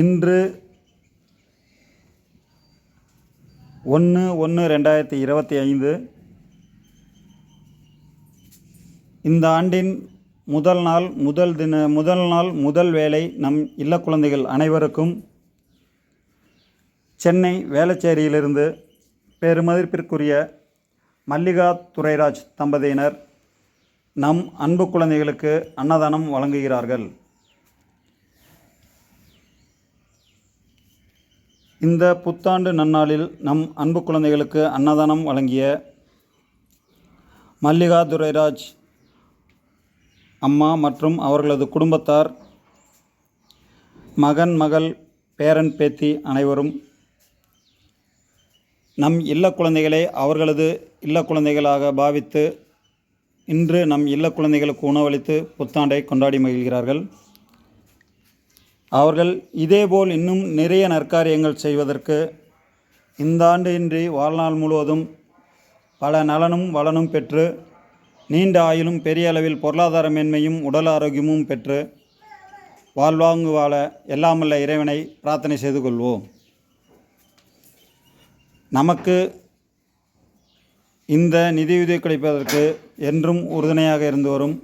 இன்று ஒன்று ஒன்று ரெண்டாயிரத்தி இருபத்தி ஐந்து. இந்த ஆண்டின் முதல் நாள் முதல் தின முதல் நாள் முதல் வேலை நம் இல்ல குழந்தைகள் அனைவருக்கும் சென்னை வேளச்சேரியிலிருந்து பெருமதிப்பிற்குரிய மல்லிகா துரைராஜ் தம்பதியினர் நம் அன்பு குழந்தைகளுக்கு அன்னதானம் வழங்குகிறார்கள். இந்த புத்தாண்டு நன்னாளில் நம் அன்பு குழந்தைகளுக்கு அன்னதானம் வழங்கிய மல்லிகா துரைராஜ் அம்மா மற்றும் அவர்களது குடும்பத்தார் மகன் மகள் பேரன் பேத்தி அனைவரும் நம் இல்ல குழந்தைகளை அவர்களது இல்ல குழந்தைகளாக பாவித்து இன்று நம் இல்ல குழந்தைகளுக்கு உணவளித்து புத்தாண்டை கொண்டாடி மகிழ்கிறார்கள். அவர்கள் இதேபோல் இன்னும் நிறைய நற்காரியங்கள் செய்வதற்கு இந்த ஆண்டு இன்றி வாழ்நாள் முழுவதும் பல நலனும் வளனும் பெற்று நீண்ட ஆயுளும் பெரிய அளவில் பொருளாதார மேன்மையும் உடல் ஆரோக்கியமும் பெற்று வாழ்வாங்கு வாழ எல்லாமல்ல இறைவனை பிரார்த்தனை செய்து கொள்வோம். நமக்கு இந்த நிதியுதவி கிடைப்பதற்கு என்றும் உறுதுணையாக இருந்து வரும்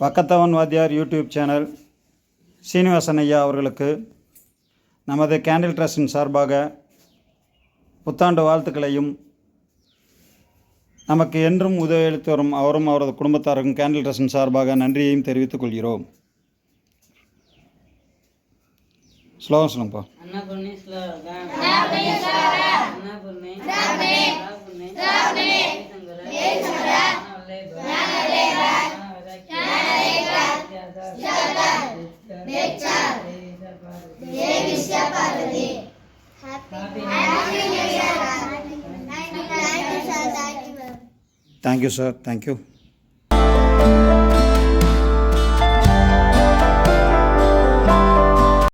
வக்கத்தவன் வாத்தியார் யூடியூப் சேனல் சீனிவாசன் ஐயா அவர்களுக்கு நமது கேண்டில் ட்ரஸ்டின் சார்பாக புத்தாண்டு வாழ்த்துக்களையும் நமக்கு என்றும் உதவியளித்து வரும் அவரும் அவரது குடும்பத்தாருக்கும் கேண்டில் ட்ரஸ்டின் சார்பாக நன்றியையும் தெரிவித்துக் கொள்கிறோம். ஸ்லோகம் சொல்லுங்கப்பா. They party. Happy Thank you, sir. Thank you.